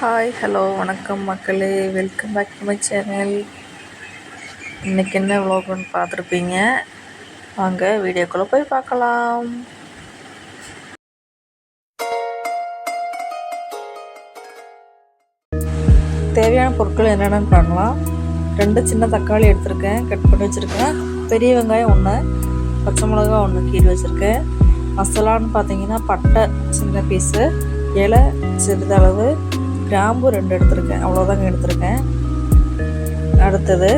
Hi hello வணக்கம் மக்களே. Welcome back to my channel இன்றைக்கி என்ன விலாக்னு பார்த்துருப்பீங்க? வாங்க வீடியோக்குள்ளே போய் பார்க்கலாம். தேவையான பொருட்கள் என்னென்னு பார்க்கலாம். ரெண்டு சின்ன தக்காளி எடுத்திருக்கேன் கட் பண்ணி வச்சுருக்கேன். பெரிய வெங்காயம் ஒன்று பச்சை மிளகா ஒன்று கீறி வச்சுருக்கேன். மசாலான்னு பார்த்தீங்கன்னா பட்டை சின்ன பீஸு இலை சிறிதளவு கிராம்பு ரெண்டு எடுத்திருக்கேன். அவ்வளோதாங்க எடுத்திருக்கேன். அடுத்தது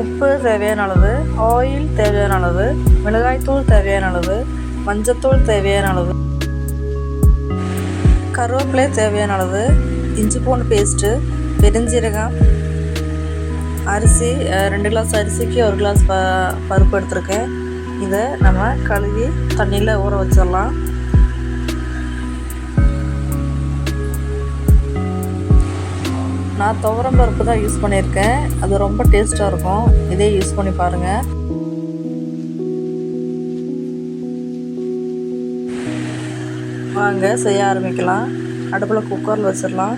உப்பு தேவையான அளவு ஆயில் தேவையான அளவு மிளகாய்த்தூள் தேவையான அளவு மஞ்சத்தூள் தேவையான அளவு கருவேப்பிலை தேவையான அளவு இஞ்சி பூண்டு பேஸ்ட்டு பெருஞ்சீரகம் அரிசி ரெண்டு கிளாஸ் அரிசிக்கு ஒரு கிளாஸ் ப பருப்பு எடுத்திருக்கேன். இதை நம்ம கழுவி தண்ணியில் ஊற வச்சிடலாம். நான் துவரம் பருப்பு தான் யூஸ் பண்ணியிருக்கேன். அது ரொம்ப டேஸ்ட்டாக இருக்கும். இதே யூஸ் பண்ணி பாருங்கள் வாங்க செய்ய ஆரம்பிக்கலாம். அடுப்பில் குக்கரில் வச்சிடலாம்.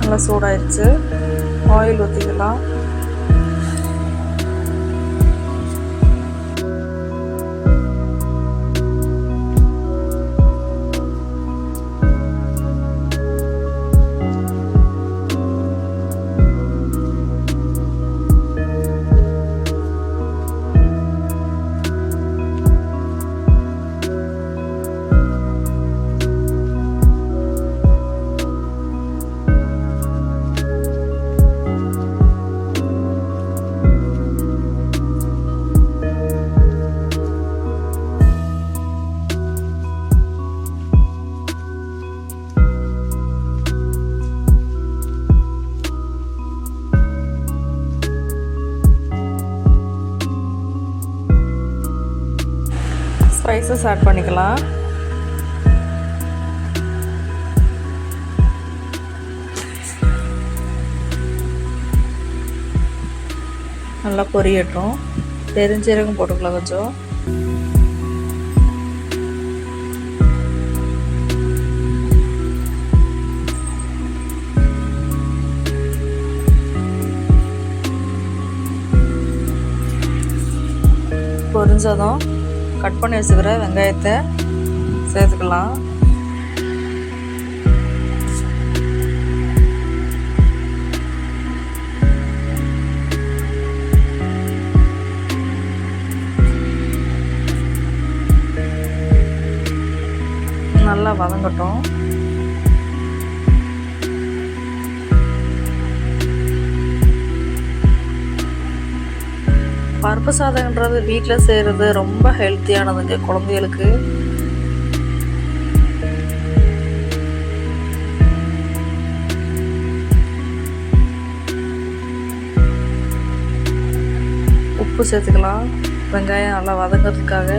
நல்லா சூடாயிடுச்சு ஆயில் ஊற்றிக்கலாம் ஸ்பைசஸ் ஆட் பண்ணிக்கலாம். நல்லா பொரியட்டும். பெருஞ்சீரகம் போட்டுக்கலாம் கொஞ்சம். பொரிஞ்சதும் கட் பண்ணி வச்சுக்கிற வெங்காயத்தை சேர்த்துக்கலாம். நல்லா வதங்கட்டும். பருப்பு சாதம்ன்றது வீட்டில் செய்கிறது ரொம்ப ஹெல்த்தியானதுங்க குழந்தைகளுக்கு. உப்பு சேர்த்துக்கலாம். வெங்காயம் நல்லா வதங்கிறதுக்காக.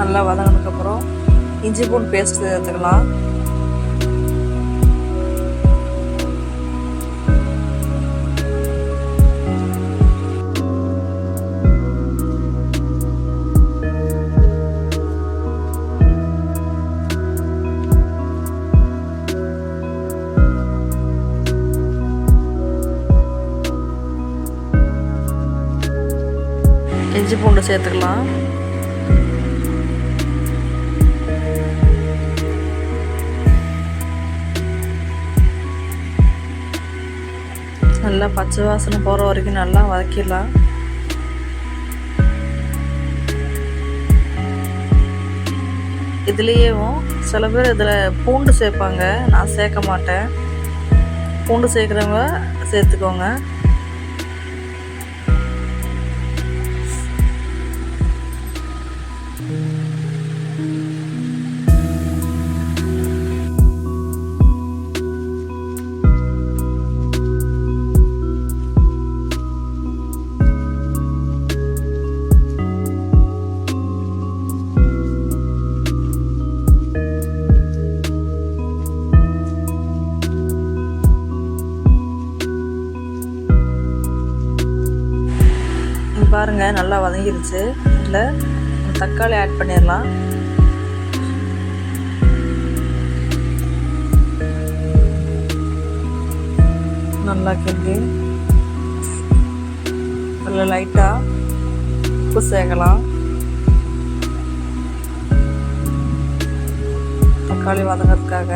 நல்லா வதங்கினதுக்கப்புறம் இஞ்சி பூண்டு பேஸ்ட் சேர்த்துக்கலாம் இஞ்சி பூண்டு சேர்த்துக்கலாம். நல்லா பச்சை வாசனை போகிற வரைக்கும் நல்லா வதக்கிடலாம். இதுலேயும் சில பேர் இதில் பூண்டு சேர்ப்பாங்க. நான் சேர்க்க மாட்டேன். பூண்டு சேர்க்குறவங்க சேர்த்துக்கோங்க. நல்லா வதங்கிருச்சு. இதில் தக்காளி ஆட் பண்ணிடலாம் நல்லா கிண்டி அதில் லைட்டாக உப்பு சேர்க்கலாம் தக்காளி வதங்கிறதுக்காக.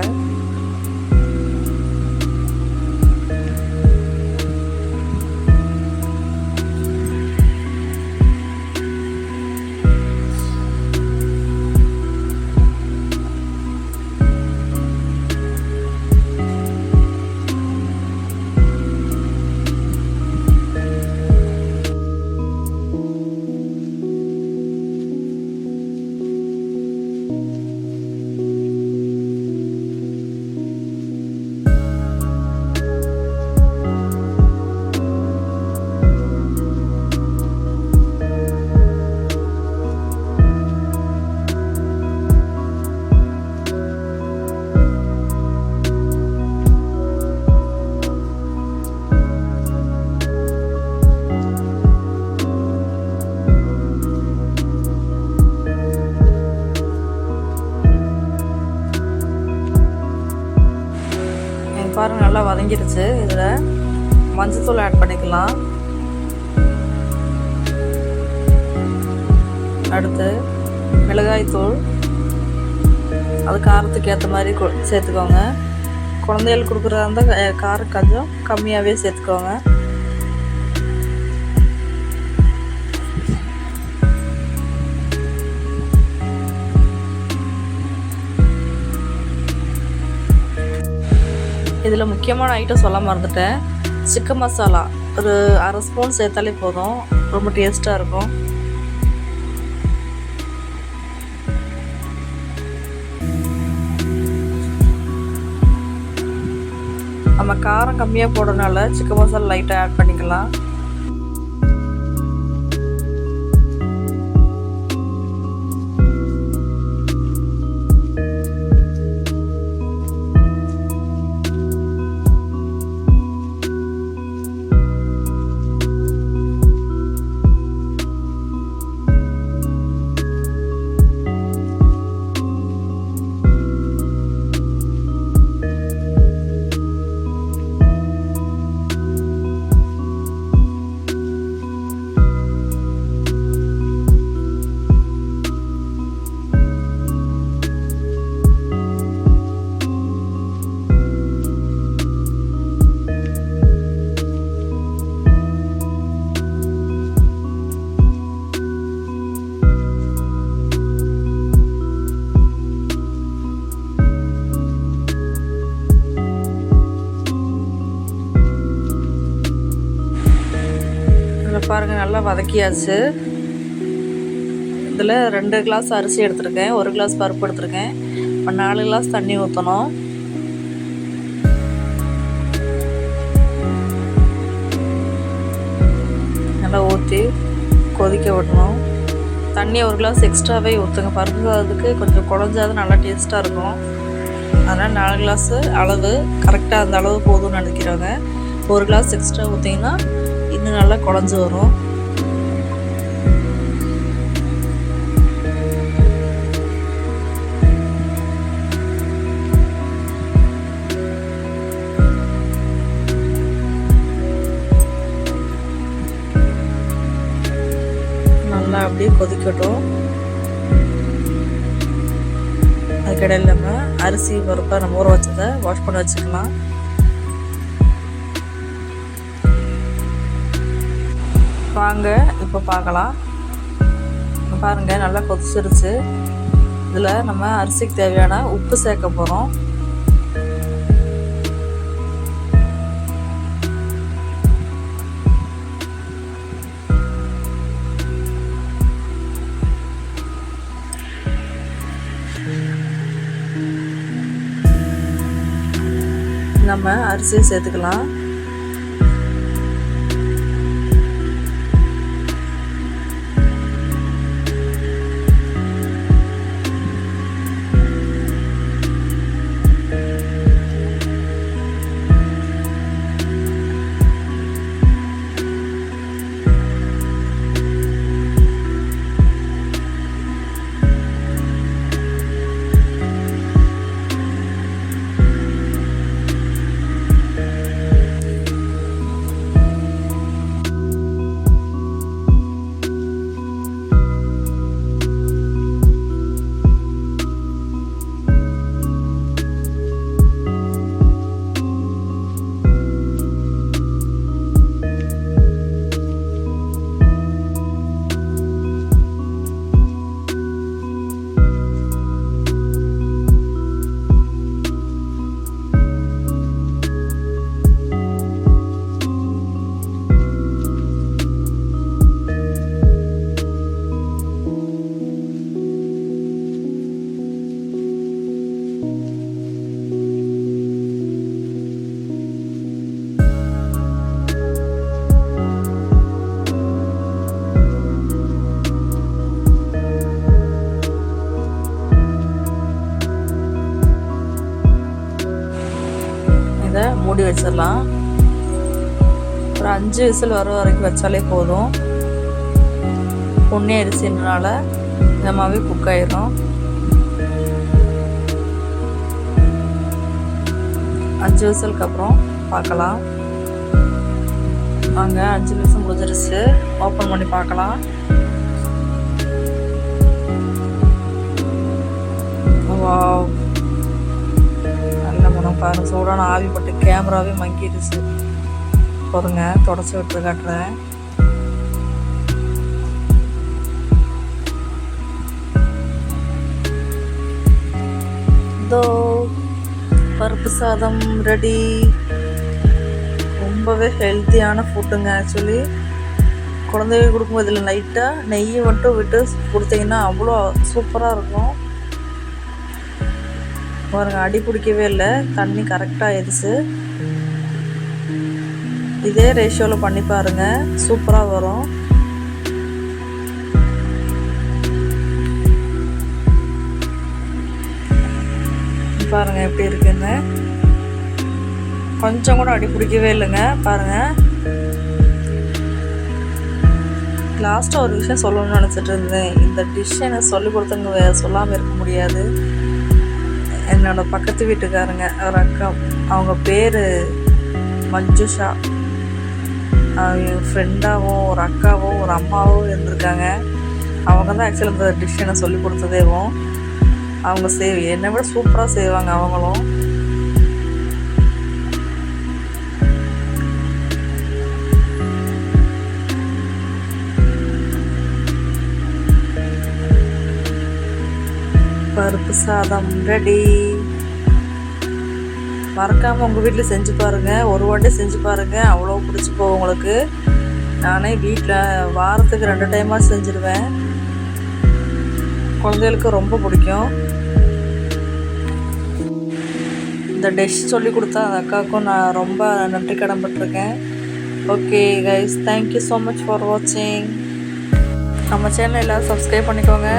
பாருங்கள் நல்லா வதங்கிருச்சு. இதில் மஞ்சத்தூள் ஆட் பண்ணிக்கலாம். அடுத்து மிளகாய்த்தூள். அது காரத்துக்கு ஏற்ற மாதிரி கொ- சேர்த்துக்கோங்க. குழந்தைகளுக்கு கொடுக்குறதா இருந்தால் காரம் கொஞ்சம் கம்மியாகவே சேர்த்துக்கோங்க. இதில் முக்கியமான ஐட்டம் சொல்ல மறந்துட்டேன். சிக்கன் மசாலா. ஒரு அரை ஸ்பூன் சேர்த்தாலே போதும். ரொம்ப டேஸ்ட்டாக இருக்கும். நம்ம காரம் கம்மியாக போடுறதுனால சிக்கன் மசாலா லைட்டாக ஆட் பண்ணிக்கலாம். பாருங்கள் நல்லா வதக்கியாச்சு. இதில் ரெண்டு கிளாஸ் அரிசி எடுத்திருக்கேன். ஒரு கிளாஸ் பருப்பு எடுத்திருக்கேன். இப்போ நாலு கிளாஸ் தண்ணி ஊற்றணும் நல்லா ஊற்றி கொதிக்க விடணும். தண்ணி ஒரு கிளாஸ் எக்ஸ்ட்ராவே ஊற்றுங்க பருப்பு கொஞ்சம் குழஞ்சாது நல்லா டேஸ்ட்டாக இருக்கும். அதனால் நாலு கிளாஸு அளவு கரெக்டாக அந்த அளவு போதும்னு நினைக்கிறவங்க. ஒரு கிளாஸ் எக்ஸ்ட்ரா ஊற்றிங்கன்னா இன்னும் நல்லா குழஞ்சி வரும். நல்லா அப்படியே கொதிக்கட்டும். அதுக்கிடையில் நம்ம அரிசி பருப்பை நம்ம ஊற வச்சதை வாஷ் பண்ணி வச்சுக்கலாம். வாங்க இப்போ பார்க்கலாம் பாருங்கள் பாருங்க நல்லா கொதிச்சிருச்சு. இதில் நம்ம அரிசிக்கு தேவையான உப்பு சேர்க்க போகிறோம் நம்ம அரிசியை சேர்த்துக்கலாம். மூடி வச்சிடலாம். ஒரு அஞ்சு விசில் வர வரைக்கும் வச்சாலே போதும். பொன்னி அரிசின்றனால நல்லாவே குக் ஆயிரும். அஞ்சு விசிலுக்கு அப்புறம் பார்க்கலாம் வாங்க அஞ்சு நிமிஷம் முடிஞ்சிருச்சு. ஓப்பன் பண்ணி பார்க்கலாம் பாருங்கள் சூடான ஆவி கேமராவே மங்கிடுச்சு. பாருங்க தொடச்சி விட்டு காட்டுறேன். இதோ பருப்பு சாதம் ரெடி ரொம்பவே ஹெல்த்தியான ஃபுட்டுங்க ஆக்சுவலி குழந்தைகளுக்கு கொடுக்கும்போது இதில் லைட்டாக நெய்யை மட்டும் விட்டு கொடுத்தீங்கன்னா அவ்வளோ சூப்பராக இருக்கும். பாருங்க அடி பிடிக்கவே இல்லை. தண்ணி கரெக்டாக ஆயிடுச்சு. இதே ரேஷியோவில் பண்ணி பாருங்க. சூப்பராக வரும். பாருங்க எப்படி இருக்குன்னு. கொஞ்சம் கூட அடி பிடிக்கவே இல்லைங்க. பாருங்க. லாஸ்ட்டாக ஒரு விஷயம் சொல்லணும்னு நினச்சிட்டு இருந்தேன். இந்த டிஷ் எனக்கு சொல்லிக் கொடுத்தவங்க சொல்லாமல் இருக்க முடியாது. என்னோட பக்கத்து வீட்டுக்காரங்க ஒரு அக்கா அவங்க பேர் மஞ்சுஷா. என் ஃப்ரெண்டாகவும் ஒரு அக்காவும் ஒரு அம்மாவும் இருந்திருக்காங்க. அவங்க தான் ஆக்சுவலி இந்த டிஷ் எனக்கு சொல்லி கொடுத்ததேவும். அவங்க செய் என்னை விட சூப்பராக செய்வாங்க அவங்களும். பருப்பு சாதம் ரெடி மறக்காமல் உங்கள் வீட்டில் செஞ்சு பாருங்கள் ஒரு வாட்டி செஞ்சு பாருங்கள் அவ்வளோ பிடிச்சி போகும் உங்களுக்கு. நானே வீட்டில் வாரத்துக்கு ரெண்டு டைமாக செஞ்சுருவேன். குழந்தைகளுக்கு ரொம்ப பிடிக்கும். இந்த டிஷ் சொல்லி கொடுத்தா அந்த அக்காவுக்கும் நான் ரொம்ப நன்றி கடன்பட்டிருக்கேன். Okay guys thank you so much for வாட்சிங் நம்ம சேனல் எல்லோரும் சப்ஸ்கிரைப் பண்ணிக்கோங்க.